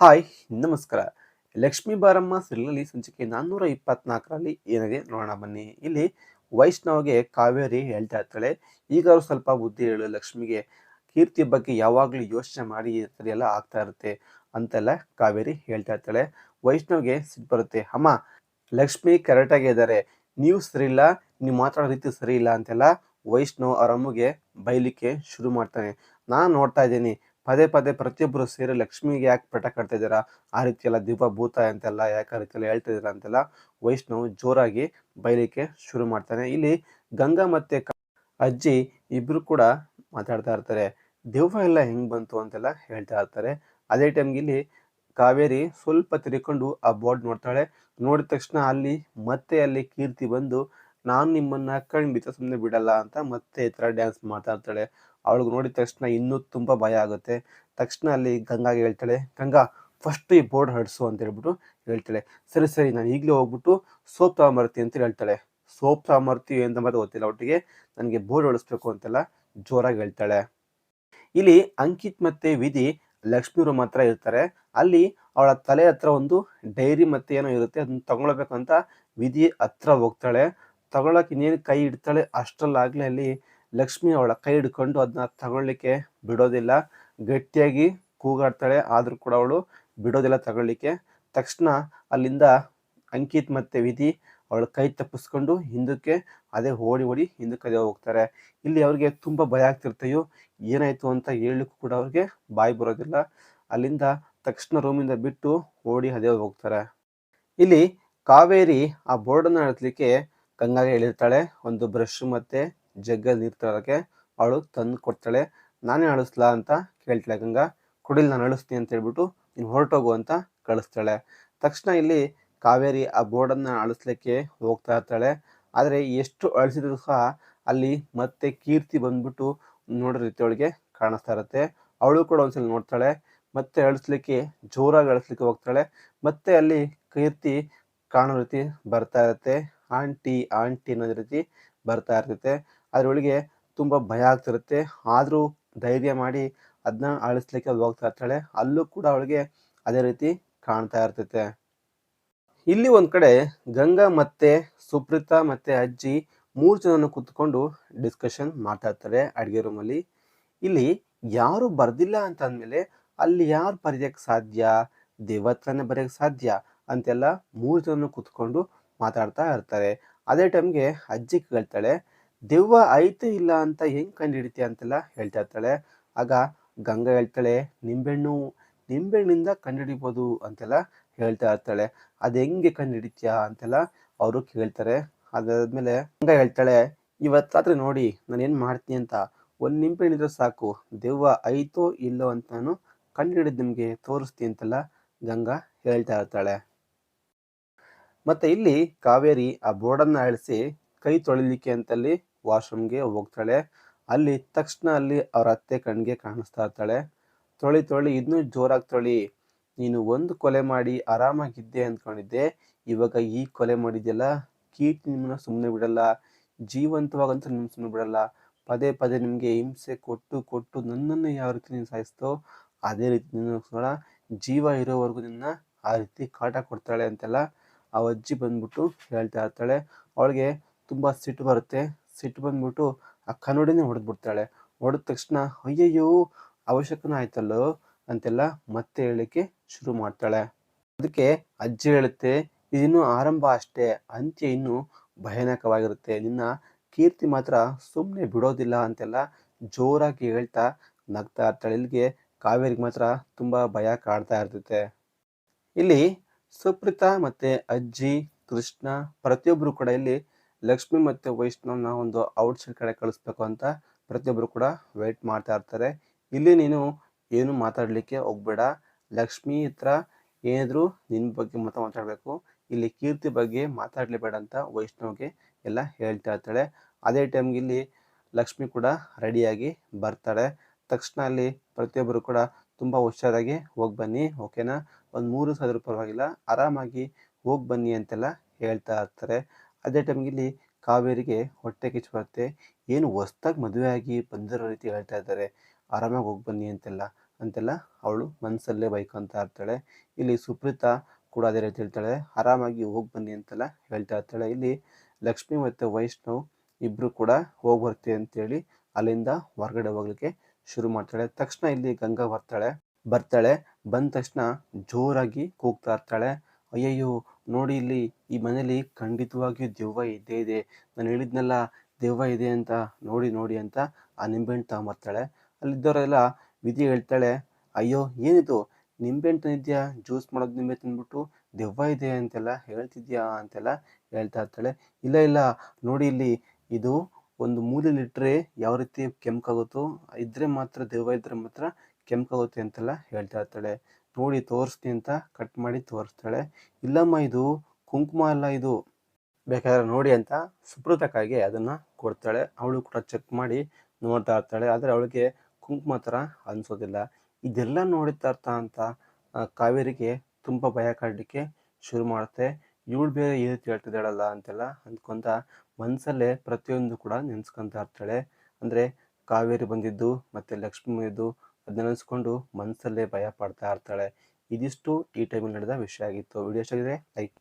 Hi, ನಮಸ್ಕಾರ. ಲಕ್ಷ್ಮೀ ಬಾರಮ್ಮ ಸಿರಿಲಲ್ಲಿ ಸಂಚಿಕೆ ನಾನ್ನೂರ ಇಪ್ಪತ್ನಾಲ್ಕರಲ್ಲಿ ಏನಿದೆ ನೋಡೋಣ ಬನ್ನಿ. ಇಲ್ಲಿ ವೈಷ್ಣವ್ಗೆ ಕಾವೇರಿ ಹೇಳ್ತಾ ಇರ್ತಾಳೆ. ಈಗ ಅವ್ರು ಸ್ವಲ್ಪ ಬುದ್ಧಿ ಹೇಳು ಲಕ್ಷ್ಮಿಗೆ. ಕೀರ್ತಿ ಬಗ್ಗೆ ಯಾವಾಗಲೂ ಯೋಚನೆ ಮಾಡಿ ಎಲ್ಲ ಆಗ್ತಾ ಇರುತ್ತೆ ಅಂತೆಲ್ಲ ಕಾವೇರಿ ಹೇಳ್ತಾ ಇರ್ತಾಳೆ. ವೈಷ್ಣವ್ಗೆ ಸಿಟ್ಟು ಬರುತ್ತೆ. ಅಮ್ಮ, ಲಕ್ಷ್ಮಿ ಕರೆಕ್ಟಾಗಿ ಇದ್ದಾರೆ. ನೀವು ಸರಿ ಇಲ್ಲ, ನೀವು ಮಾತಾಡೋ ರೀತಿ ಸರಿ ಇಲ್ಲ ಅಂತೆಲ್ಲ ವೈಷ್ಣವ್ ಅವರ ಅಮ್ಮಗೆ ಬೈಲಿಕ್ಕೆ ಶುರು ಮಾಡ್ತಾನೆ. ನಾನು ನೋಡ್ತಾ ಇದ್ದೀನಿ. ಪದೇ ಪದೇ ಪ್ರತಿಯೊಬ್ಬರು ಸೇರಿ ಲಕ್ಷ್ಮಿಗೆ ಯಾಕೆ ಪಟ ಕಟ್ತಾ ಇದ್ದೀರಾ? ಆ ರೀತಿ ಎಲ್ಲ ದಿವ್ಯ ಭೂತ ಅಂತೆಲ್ಲ ಯಾಕೆ ಆ ರೀತಿಯೆಲ್ಲ ಹೇಳ್ತಿದ್ದೀರಾ ಅಂತೆಲ್ಲ ವೈಷ್ಣವ್ ಜೋರಾಗಿ ಬೈಲಿಕ್ಕೆ ಶುರು ಮಾಡ್ತಾನೆ. ಇಲ್ಲಿ ಗಂಗಾ ಮತ್ತೆ ಅಜ್ಜಿ ಇಬ್ರು ಕೂಡ ಮಾತಾಡ್ತಾ ಇರ್ತಾರೆ. ದೆವ್ವ ಎಲ್ಲ ಹೆಂಗ್ ಬಂತು ಅಂತೆಲ್ಲ ಹೇಳ್ತಾ ಇರ್ತಾರೆ. ಅದೇ ಟೈಮ್ಗೆ ಇಲ್ಲಿ ಕಾವೇರಿ ಸ್ವಲ್ಪ ತಿರ್ಕೊಂಡು ಆ ಬೋರ್ಡ್ ನೋಡ್ತಾಳೆ. ನೋಡಿದ ತಕ್ಷಣ ಅಲ್ಲಿ ಮತ್ತೆ ಅಲ್ಲಿ ಕೀರ್ತಿ ಬಂದು, ನಾನು ನಿಮ್ಮನ್ನ ಬಿತ್ತ ಸುಮ್ಮನೆ ಬಿಡಲ್ಲ ಅಂತ ಮತ್ತೆ ಈ ಥರ ಡ್ಯಾನ್ಸ್ ಮಾಡ್ತಾ ಅವಳಿಗೆ ನೋಡಿದ ತಕ್ಷಣ ಇನ್ನೂ ತುಂಬ ಭಯ ಆಗುತ್ತೆ. ತಕ್ಷಣ ಅಲ್ಲಿ ಗಂಗಾಗೆ ಹೇಳ್ತಾಳೆ, ಗಂಗಾ ಫಸ್ಟ್ ಈ ಬೋರ್ಡ್ ಹಡಿಸು ಅಂತ ಹೇಳ್ಬಿಟ್ಟು ಹೇಳ್ತಾಳೆ. ಸರಿ ಸರಿ, ನಾನು ಈಗಲೇ ಹೋಗ್ಬಿಟ್ಟು ಸೋಪ್ ಸಾಮರ್ಥ್ಯ ಅಂತ ಹೇಳ್ತಾಳೆ. ಸೋಪ್ ತಗೊಂಬರ್ತೀವಿ ಅಂತ ಮಾತ್ರ ಗೊತ್ತಿಲ್ಲ ಒಟ್ಟಿಗೆ. ನನಗೆ ಬೋರ್ಡ್ ಹೊಡಿಸ್ಬೇಕು ಅಂತೆಲ್ಲ ಜೋರಾಗಿ ಹೇಳ್ತಾಳೆ. ಇಲ್ಲಿ ಅಂಕಿತ್ ಮತ್ತೆ ವಿಧಿ ಲಕ್ಷ್ಮೀರು ಮಾತ್ರ ಇರ್ತಾರೆ. ಅಲ್ಲಿ ಅವಳ ತಲೆ ಹತ್ರ ಒಂದು ಡೈರಿ ಮತ್ತೆ ಏನೋ ಇರುತ್ತೆ, ಅದನ್ನ ತಗೊಳ್ಬೇಕಂತ ವಿಧಿ ಹತ್ರ ಹೋಗ್ತಾಳೆ. ತಗೊಳಕ್ ಇನ್ನೇನು ಕೈ ಇಡ್ತಾಳೆ ಅಷ್ಟರಲ್ಲಾಗಲೇ ಅಲ್ಲಿ ಲಕ್ಷ್ಮಿ ಅವಳ ಕೈ ಹಿಡ್ಕೊಂಡು ಅದನ್ನ ತಗೊಳ್ಳಿಕ್ಕೆ ಬಿಡೋದಿಲ್ಲ. ಗಟ್ಟಿಯಾಗಿ ಕೂಗಾಡ್ತಾಳೆ. ಆದ್ರೂ ಕೂಡ ಅವಳು ಬಿಡೋದಿಲ್ಲ ತಗೊಳ್ಳಿಕ್ಕೆ. ತಕ್ಷಣ ಅಲ್ಲಿಂದ ಅಂಕಿತ್ ಮತ್ತೆ ವಿಧಿ ಅವಳ ಕೈ ತಪ್ಪಿಸ್ಕೊಂಡು ಹಿಂದಕ್ಕೆ ಅದೇ ಓಡಿ ಓಡಿ ಹಿಂದಕ್ಕೆ ಅದೇ ಹೋಗ್ತಾರೆ. ಇಲ್ಲಿ ಅವ್ರಿಗೆ ತುಂಬ ಭಯ ಆಗ್ತಿರ್ತೆಯೋ ಏನಾಯ್ತು ಅಂತ ಹೇಳಲಿಕ್ಕೂ ಕೂಡ ಅವ್ರಿಗೆ ಬಾಯಿ ಬರೋದಿಲ್ಲ. ಅಲ್ಲಿಂದ ತಕ್ಷಣ ರೂಮಿಂದ ಬಿಟ್ಟು ಓಡಿ ಅದೇ ಹೋಗ್ತಾರೆ. ಇಲ್ಲಿ ಕಾವೇರಿ ಆ ಬೋರ್ಡನ್ನು ನಡೆಸಲಿಕ್ಕೆ ಗಂಗಾಗೆ ಹೇಳಿರ್ತಾಳೆ ಒಂದು ಬ್ರಷ್ ಮತ್ತೆ ಜಗ್ಗಲ್ಲಿ ನೀರು ತರೋದಕ್ಕೆ ಅವಳು ತಂದು ಕೊಡ್ತಾಳೆ. ನಾನೇ ಅಳಿಸ್ಲಾ ಅಂತ ಕೇಳ್ತಾಳೆ ಗಂಗಾ. ಕುಡಿಲ್ ನಾನು ಅಳಿಸ್ತೀನಿ ಅಂತ ಹೇಳ್ಬಿಟ್ಟು ನೀನು ಹೊರಟೋಗು ಅಂತ ಕಳಿಸ್ತಾಳೆ. ತಕ್ಷಣ ಇಲ್ಲಿ ಕಾವೇರಿ ಆ ಬೋರ್ಡನ್ನು ಅಳಿಸ್ಲಿಕ್ಕೆ ಹೋಗ್ತಾ ಇರ್ತಾಳೆ. ಆದರೆ ಎಷ್ಟು ಅಳಿಸಿದ್ರು ಸಹ ಅಲ್ಲಿ ಮತ್ತೆ ಕೀರ್ತಿ ಬಂದ್ಬಿಟ್ಟು ನೋಡೋ ರೀತಿ ಅವಳಿಗೆ ಕಾಣಿಸ್ತಾ ಇರುತ್ತೆ. ಅವಳು ಕೂಡ ಒಂದ್ಸಲ ನೋಡ್ತಾಳೆ. ಮತ್ತೆ ಅಳಿಸ್ಲಿಕ್ಕೆ, ಜೋರಾಗಿ ಅಳಿಸ್ಲಿಕ್ಕೆ ಹೋಗ್ತಾಳೆ. ಮತ್ತೆ ಅಲ್ಲಿ ಕೀರ್ತಿ ಕಾಣೋ ರೀತಿ ಬರ್ತಾ ಇರುತ್ತೆ. ಆಂಟಿ ಆಂಟಿ ಅನ್ನೋದು ರೀತಿ ಬರ್ತಾ ಇರ್ತೈತೆ. ಅದರೊಳಗೆ ತುಂಬ ಭಯ ಆಗ್ತಿರುತ್ತೆ. ಆದರೂ ಧೈರ್ಯ ಮಾಡಿ ಅದನ್ನ ಅಳಿಸ್ಲಿಕ್ಕೆ ಹೋಗ್ತಾ ಇರ್ತಾಳೆ. ಅಲ್ಲೂ ಕೂಡ ಅವಳಿಗೆ ಅದೇ ರೀತಿ ಕಾಣ್ತಾ ಇರ್ತೈತೆ. ಇಲ್ಲಿ ಒಂದು ಕಡೆ ಗಂಗಾ ಮತ್ತೆ ಸುಪ್ರೀತಾ ಮತ್ತೆ ಅಜ್ಜಿ ಮೂರು ಜನನು ಕೂತ್ಕೊಂಡು ಡಿಸ್ಕಷನ್ ಮಾಡ್ತಾ ಇರ್ತಾರೆ ಅಡಿಗೆ ರೂಮಲ್ಲಿ ಇಲ್ಲಿ ಯಾರು ಬರ್ದಿಲ್ಲ ಅಂತ ಅಂದ್ಮೇಲೆ ಅಲ್ಲಿ ಯಾರು ಬರೆಯಕ್ಕೆ ಸಾಧ್ಯ? ದೇವತ್ರನೇ ಬರೆಯಕ್ಕೆ ಸಾಧ್ಯ? ಅಂತೆಲ್ಲ ಮೂರು ಜನ ಕುತ್ಕೊಂಡು ಮಾತಾಡ್ತಾ ಇರ್ತಾರೆ. ಅದೇ ಟೈಮ್ಗೆ ಅಜ್ಜಿ ಕೇಳ್ತಾಳೆ, ದೆವ್ವ ಐತೆ ಇಲ್ಲ ಅಂತ ಹೆಂಗೆ ಕಂಡು ಹಿಡಿತಿ ಅಂತೆಲ್ಲ ಹೇಳ್ತಾ ಇರ್ತಾಳೆ. ಆಗ ಗಂಗಾ ಹೇಳ್ತಾಳೆ ನಿಂಬೆಹಣ್ಣು ನಿಂಬೆಹಣ್ಣಿಂದ ಕಂಡುಹಿಡಿಬೋದು ಅಂತೆಲ್ಲ ಹೇಳ್ತಾ ಇರ್ತಾಳೆ. ಅದು ಹೆಂಗೆ ಕಂಡುಹಿಡಿತೀಯ ಅಂತೆಲ್ಲ ಅವರು ಕೇಳ್ತಾರೆ. ಅದಾದ್ಮೇಲೆ ಗಂಗಾ ಹೇಳ್ತಾಳೆ ಇವತ್ತು ನೋಡಿ ನಾನು ಏನು ಮಾಡ್ತೀನಿ ಅಂತ. ಒಂದು ನಿಂಬೆಹಣ್ಣಿದ್ರೆ ಸಾಕು. ದೆವ್ವ ಐತೋ ಇಲ್ಲೋ ಅಂತ ನಾನು ಕಂಡುಹಿಡಿದು ನಿಮಗೆ ತೋರಿಸ್ತೀನಿ ಅಂತೆಲ್ಲ ಗಂಗಾ ಹೇಳ್ತಾ ಇರ್ತಾಳೆ. ಮತ್ತೆ ಇಲ್ಲಿ ಕಾವೇರಿ ಆ ಬೋರ್ಡನ್ನ ಅಳಿಸಿ ಕೈ ತೊಳಿಲಿಕ್ಕೆ ಅಂತಲ್ಲಿ ವಾಶ್ರೂಮ್ಗೆ ಹೋಗ್ತಾಳೆ. ಅಲ್ಲಿ ತಕ್ಷಣ ಅಲ್ಲಿ ಅವ್ರ ಅತ್ತೆ ಕಣ್ಗೆ ಕಾಣಿಸ್ತಾ ಇರ್ತಾಳೆ. ತೊಳಿ ತೊಳಿ, ಇನ್ನೂ ಜೋರಾಗಿ ತೊಳಿ. ನೀನು ಒಂದು ಕೊಲೆ ಮಾಡಿ ಆರಾಮಾಗಿದ್ದೆ ಅಂದ್ಕೊಂಡಿದ್ದೆ. ಇವಾಗ ಈ ಕೊಲೆ ಮಾಡಿದ್ಯಲ್ಲ, ಕೀಟ್ ನಿಮ್ಮನ್ನ ಸುಮ್ಮನೆ ಬಿಡಲ್ಲ. ಜೀವಂತವಾಗಂತೂ ನಿಮ್ಮ ಸುಮ್ಮನೆ ಬಿಡಲ್ಲ. ಪದೇ ಪದೇ ನಿಮಗೆ ಹಿಂಸೆ ಕೊಟ್ಟು ಕೊಟ್ಟು ನನ್ನನ್ನು ಯಾವ ರೀತಿ ನೀನು ಸಾಯಿಸ್ತೋ ಅದೇ ರೀತಿ ನೀನು ಜೀವ ಇರೋವರೆಗೂ ನಿನ್ನ ಆ ರೀತಿ ಕಾಟ ಕೊಡ್ತಾಳೆ ಅಂತೆಲ್ಲ ಆ ಅಜ್ಜಿ ಬಂದ್ಬಿಟ್ಟು ಹೇಳ್ತಾ ಇರ್ತಾಳೆ, ಅವಳಿಗೆ ತುಂಬ ಸಿಟ್ಟು ಬರುತ್ತೆ. ಸಿಟ್ಟು ಬಂದ್ಬಿಟ್ಟು ಆ ಕನ್ನಡಿನೇ ಹೊಡೆದ್ಬಿಡ್ತಾಳೆ. ಹೊಡೆದ ತಕ್ಷಣ, ಅಯ್ಯಯ್ಯೋ, ಅವಶ್ಯಕನ ಆಯ್ತಲ್ಲೋ? ಅಂತೆಲ್ಲ ಮತ್ತೆ ಹೇಳಲಿಕ್ಕೆ ಶುರು ಮಾಡ್ತಾಳೆ. ಅದಕ್ಕೆ ಅಜ್ಜಿ ಹೇಳುತ್ತೆ, ಇದಿನ್ನು ಆರಂಭ ಅಷ್ಟೇ. ಅಂತ್ಯ ಇನ್ನು ಭಯಾನಕವಾಗಿರುತ್ತೆ. ನಿನ್ನ ಕೀರ್ತಿ ಮಾತ್ರ ಸುಮ್ಮನೆ ಬಿಡೋದಿಲ್ಲ ಅಂತೆಲ್ಲ ಜೋರಾಗಿ ಹೇಳ್ತಾ ನಗ್ತಾ ಇರ್ತಾಳೆ. ಇಲ್ಲಿಗೆ ಕಾವೇರಿಗೆ ಮಾತ್ರ ತುಂಬಾ ಭಯ ಕಾಡ್ತಾ ಇರ್ತೈತೆ. ಇಲ್ಲಿ ಸುಪ್ರೀತಾ ಮತ್ತೆ ಅಜ್ಜಿ, ಕೃಷ್ಣ ಪ್ರತಿಯೊಬ್ಬರು ಕೂಡ ಇಲ್ಲಿ ಲಕ್ಷ್ಮಿ ಮತ್ತೆ ವೈಷ್ಣವ್ನ ಒಂದು ಔಟ್ಸೈಡ್ ಕಡೆ ಕಳಿಸ್ಬೇಕು ಅಂತ ಪ್ರತಿಯೊಬ್ಬರು ಕೂಡ ವೆಯ್ಟ್ ಮಾಡ್ತಾ ಇರ್ತಾರೆ. ಇಲ್ಲಿ ನೀನು ಏನು ಮಾತಾಡಲಿಕ್ಕೆ ಹೋಗ್ಬೇಡ. ಲಕ್ಷ್ಮಿ ಹತ್ರ ಏನಾದರೂ ನಿನ್ನ ಬಗ್ಗೆ ಮಾತ್ರ ಮಾತಾಡಬೇಕು. ಇಲ್ಲಿ ಕೀರ್ತಿ ಬಗ್ಗೆ ಮಾತಾಡಲೇಬೇಡ ಅಂತ ವೈಷ್ಣವ್ಗೆ ಎಲ್ಲ ಹೇಳ್ತಾ ಇರ್ತಾಳೆ. ಅದೇ ಟೈಮ್ಗೆ ಇಲ್ಲಿ ಲಕ್ಷ್ಮಿ ಕೂಡ ರೆಡಿಯಾಗಿ ಬರ್ತಾಳೆ. ತಕ್ಷಣ ಅಲ್ಲಿ ಪ್ರತಿಯೊಬ್ಬರು ಕೂಡ ತುಂಬಾ ಹುಷಾರಾಗಿ ಹೋಗಿ ಬನ್ನಿ ಓಕೆನಾ ಒಂದು ಮೂರು ಸಾವಿರ ಪರವಾಗಿಲ್ಲ, ಆರಾಮಾಗಿ ಹೋಗಿ ಬನ್ನಿ ಅಂತೆಲ್ಲ ಹೇಳ್ತಾ ಇರ್ತಾರೆ. ಅದೇ ಟೈಮ್ಗೆ ಇಲ್ಲಿ ಕಾವೇರಿಗೆ ಹೊಟ್ಟೆ ಕಿಚ್ಚು ಬರುತ್ತೆ. ಏನು ಹೊಸ್ದಾಗಿ ಮದುವೆ ಆಗಿ ಬಂದಿರೋ ರೀತಿ ಹೇಳ್ತಾ ಇದ್ದಾರೆ. ಆರಾಮಾಗಿ ಹೋಗಿ ಬನ್ನಿ ಅಂತೆಲ್ಲ ಅಂತೆಲ್ಲ ಅವಳು ಮನಸ್ಸಲ್ಲೇ ಬೈಕೊಂತ ಇರ್ತಾಳೆ. ಇಲ್ಲಿ ಸುಪ್ರೀತಾ ಕೂಡ ಅದೇ ರೀತಿ ಹೇಳ್ತಾಳೆ, ಆರಾಮಾಗಿ ಹೋಗಿ ಬನ್ನಿ ಅಂತೆಲ್ಲ ಹೇಳ್ತಾ ಇರ್ತಾಳೆ. ಇಲ್ಲಿ ಲಕ್ಷ್ಮಿ ಮತ್ತು ವೈಷ್ಣವ್ ಇಬ್ಬರು ಕೂಡ ಹೋಗಿ ಬರ್ತೀವಿ ಅಂತೇಳಿ ಅಲ್ಲಿಂದ ಹೊರಗಡೆ ಹೋಗ್ಲಿಕ್ಕೆ ಶುರು ಮಾಡ್ತಾಳೆ. ತಕ್ಷಣ ಇಲ್ಲಿ ಗಂಗಾ ಬರ್ತಾಳೆ. ಬರ್ತಾಳೆ. ಬಂದ ತಕ್ಷಣ ಜೋರಾಗಿ ಕೂಗ್ತಾ ಇರ್ತಾಳೆ. ಅಯ್ಯಯ್ಯೋ, ನೋಡಿ ಇಲ್ಲಿ ಈ ಮನೇಲಿ ಖಂಡಿತವಾಗಿಯೂ ದೆವ್ವ ಇದ್ದೇ ಇದೆ. ನಾನು ಹೇಳಿದ್ನೆಲ್ಲ, ದೆವ್ವ ಇದೆ ಅಂತ ನೋಡಿ ನೋಡಿ ಅಂತ ಆ ನಿಂಬೆಹಣ್ಣು ತಗೊಂಬರ್ತಾಳೆ. ಅಲ್ಲಿದ್ದವರೆಲ್ಲ ವಿಧಿ ಹೇಳ್ತಾಳೆ, ಅಯ್ಯೋ, ಏನಿದು? ನಿಂಬೆಹಣ್ಣು ತಂದಿದ್ಯಾ? ಜ್ಯೂಸ್ ಮಾಡೋದು ನಿಂಬೆ ತಿಂದ್ಬಿಟ್ಟು ದೆವ್ವ ಇದೆ ಅಂತೆಲ್ಲ ಹೇಳ್ತಿದ್ಯಾ? ಅಂತೆಲ್ಲ ಹೇಳ್ತಾ ಇರ್ತಾಳೆ. ಇಲ್ಲ ಇಲ್ಲ, ನೋಡಿ ಇಲ್ಲಿ, ಇದು ಒಂದು ಮೂಲೆಲಿಟ್ಟರೆ ಯಾವ ರೀತಿ ಕೆಂಪಾಗುತ್ತೋ, ಇದ್ರೆ ಮಾತ್ರ, ದೆವ್ವ ಇದ್ರೆ ಮಾತ್ರ ಕೆಂಪಾಗುತ್ತೆ ಅಂತೆಲ್ಲ ಹೇಳ್ತಾ ಇರ್ತಾಳೆ. ನೋಡಿ, ತೋರಿಸ್ತೀನಿ ಅಂತ ಕಟ್ ಮಾಡಿ ತೋರಿಸ್ತಾಳೆ. ಇಲ್ಲಮ್ಮ, ಇದು ಕುಂಕುಮ ಅಲ್ಲ ಇದು. ಬೇಕಾದ್ರೆ ನೋಡಿ ಅಂತ ಸುಪ್ರತಕ್ಕಾಗಿ ಅದನ್ನ ಕೊಡ್ತಾಳೆ. ಅವಳು ಕೂಡ ಚೆಕ್ ಮಾಡಿ ನೋಡ್ತಾ ಇರ್ತಾಳೆ. ಆದರೆ ಅವಳಿಗೆ ಕುಂಕುಮ ಥರ ಅನ್ಸೋದಿಲ್ಲ. ಇದೆಲ್ಲ ನೋಡ್ತಾ ಇರ್ತಾ ಅಂತ ಕಾವೇರಿಗೆ ತುಂಬ ಭಯ ಕಾಡಲಿಕ್ಕೆ ಶುರು ಮಾಡುತ್ತೆ. ಇವಳು ಬೇರೆ ಈ ರೀತಿ ಹೇಳ್ತಿದ್ದಾಳಲ್ಲ ಅಂತೆಲ್ಲ ಅಂದ್ಕೊಂತ ಮನಸ್ಸಲ್ಲೇ ಪ್ರತಿಯೊಂದು ಕೂಡ ನೆನ್ಸ್ಕೊಂತ ಇರ್ತಾಳೆ. ಅಂದರೆ ಕಾವೇರಿ ಬಂದಿದ್ದು, ಮತ್ತು ಲಕ್ಷ್ಮಿ ಬಂದಿದ್ದು ಅದನ್ನ ನೆನೆಸ್ಕೊಂಡು ಮನಸ್ಸಲ್ಲೇ ಭಯ ಪಡ್ತಾ ಇರ್ತಾಳೆ. ಇದಿಷ್ಟು ಈ ಟೈಮಲ್ಲಿ ನಡೆದ ವಿಷಯ ಆಗಿತ್ತು. ವಿಡಿಯೋ ಇಷ್ಟ ಆಗಿದೆ ಲೈಕ್